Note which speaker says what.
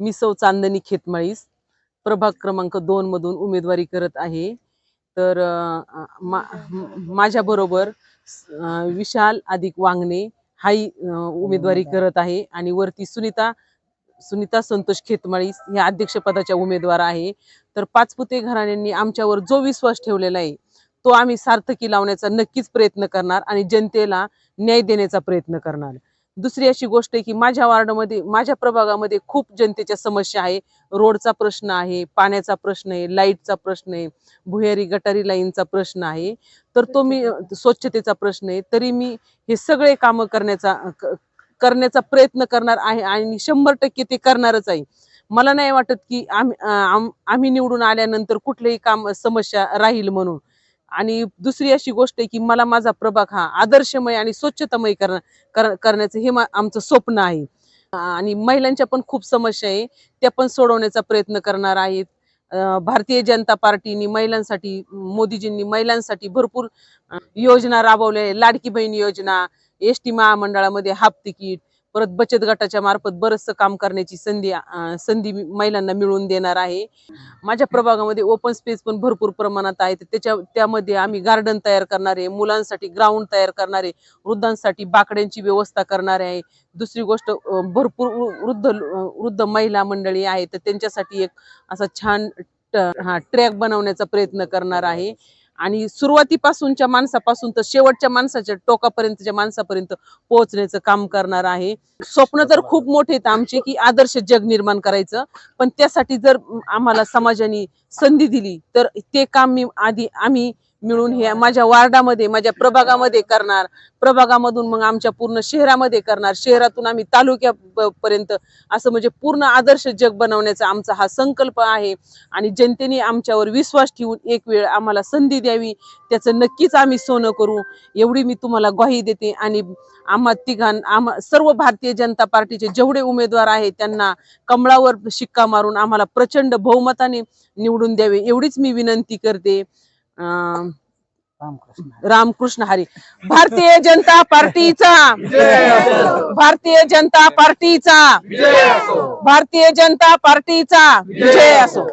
Speaker 1: मी सौ चांदणी खेतमाळीस. प्रभाग क्रमांक दोन मधून उमेदवारी करत आहे. तर मा माझ्या बरोबर विशाल अधिक वांगणे हाही उमेदवारी करत आहे. आणि वरती सुनीता सुनीता संतोष खेतमाळीस ह्या अध्यक्षपदाच्या उमेदवार आहे. तर पाचपुते घराण्यांनी आमच्यावर जो विश्वास ठेवलेला आहे तो आम्ही सार्थकी लावण्याचा नक्कीच प्रयत्न करणार आणि जनतेला न्याय देण्याचा प्रयत्न करणार. दुसरी अशी गोष्ट आहे की माझ्या वार्डमध्ये माझ्या प्रभागामध्ये खूप जनतेच्या समस्या आहे. रोडचा प्रश्न आहे पाण्याचा प्रश्न आहे लाईटचा प्रश्न आहे भुयारी गटारी लाईनचा प्रश्न आहे. तर तो मी स्वच्छतेचा प्रश्न आहे. तरी मी हे सगळे कामं करण्याचा करण्याचा प्रयत्न करणार आहे आणि शंभर टक्के ते करणारच आहे. मला नाही वाटत की आम्ही आम्ही निवडून आल्यानंतर कुठलेही काम समस्या राहील म्हणून. आणि दुसरी अशी गोष्ट आहे की मला माझा प्रभाग हा आदर्शमय आणि स्वच्छतामय कर करण्याचं हे आमचं स्वप्न आहे. आणि महिलांच्या पण खूप समस्या आहे. त्या पण सोडवण्याचा प्रयत्न करणार आहेत. भारतीय जनता पार्टीनी महिलांसाठी मोदीजींनी महिलांसाठी भरपूर योजना राबवल्या आहे. लाडकी बहीण योजना एस टी महामंडळामध्ये हाफ तिकीट परत बचत गटाच्या मार्फत बरंचसं काम करण्याची संधी संधी महिलांना मिळवून देणार आहे. माझ्या प्रभागामध्ये ओपन स्पेस पण भरपूर प्रमाणात आहे. त्याच्या त्यामध्ये आम्ही गार्डन तयार करणार आहे मुलांसाठी ग्राउंड तयार करणार आहे वृद्धांसाठी बाकड्यांची व्यवस्था करणार आहे. दुसरी गोष्ट भरपूर वृद्ध वृद्ध महिला मंडळी आहे तर त्यांच्यासाठी एक असा छान हा ट्रॅक बनवण्याचा प्रयत्न करणार आहे. आणि सुरुवातीपासूनच्या माणसापासून तर शेवटच्या माणसाच्या टोकापर्यंतच्या माणसापर्यंत पोहोचण्याचं काम करणार आहे. स्वप्न तर खूप मोठे आहेत आमचे की आदर्श जग निर्माण करायचं पण त्यासाठी जर आम्हाला समाजाने संधी दिली तर ते काम मी आधी आम्ही मिळून हे माझ्या वार्डामध्ये माझ्या प्रभागामध्ये करणार. प्रभागामधून मग आमच्या पूर्ण शहरामध्ये करणार. शहरातून आम्ही तालुक्यापर्यंत असं म्हणजे पूर्ण आदर्श जग बनवण्याचा आमचा हा संकल्प आहे. आणि जनतेने आमच्यावर विश्वास ठेवून एक वेळ आम्हाला संधी द्यावी. त्याचं नक्कीच आम्ही सोनं करू. एवढी मी तुम्हाला ग्वाही देते. आणि आम्हा तिघां आम्हा सर्व भारतीय जनता पार्टीचे जेवढे उमेदवार आहेत त्यांना कमळावर शिक्का मारून आम्हाला प्रचंड बहुमताने निवडून द्यावे. एवढीच मी विनंती करते. रामकृष्ण हरी. भारतीय जनता पार्टीचा. भारतीय जनता पार्टीचा. भारतीय जनता पार्टीचा. विजय असो.